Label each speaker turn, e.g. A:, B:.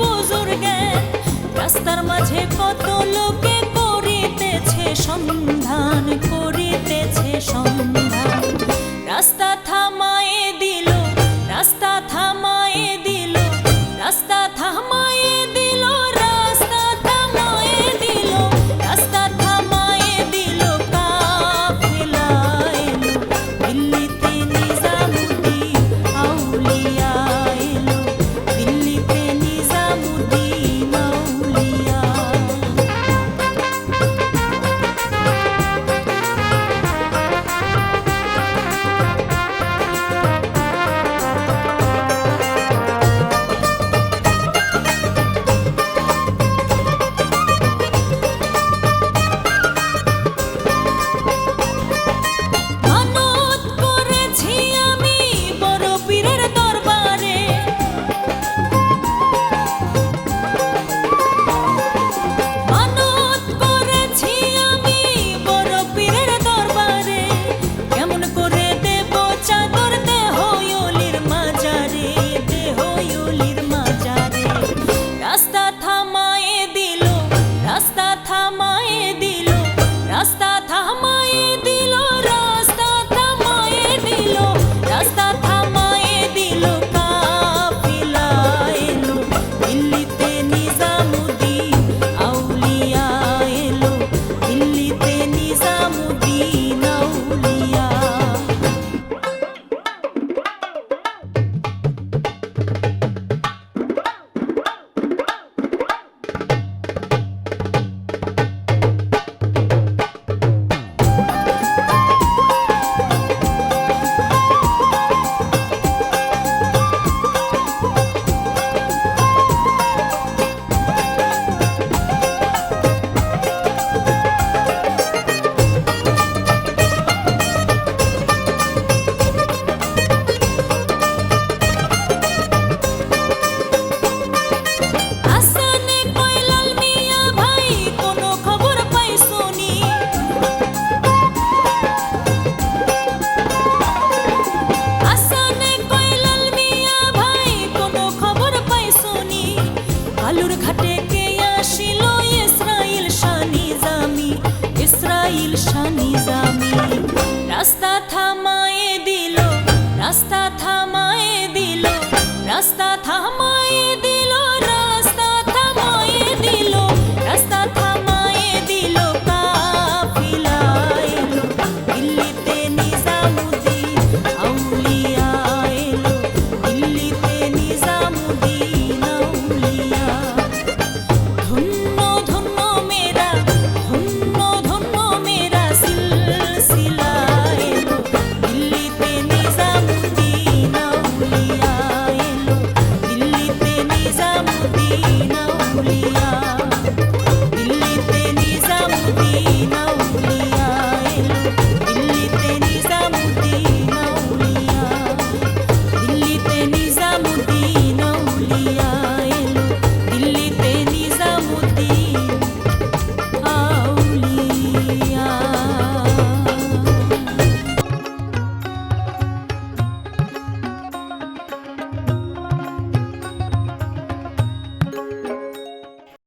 A: বুজুর্গে রাস্তার মাঝে কত লোকে করিতেছে সন্ধান করিতেছে সন্ধান। রাস্তা শানি জামি রাস্তা থামা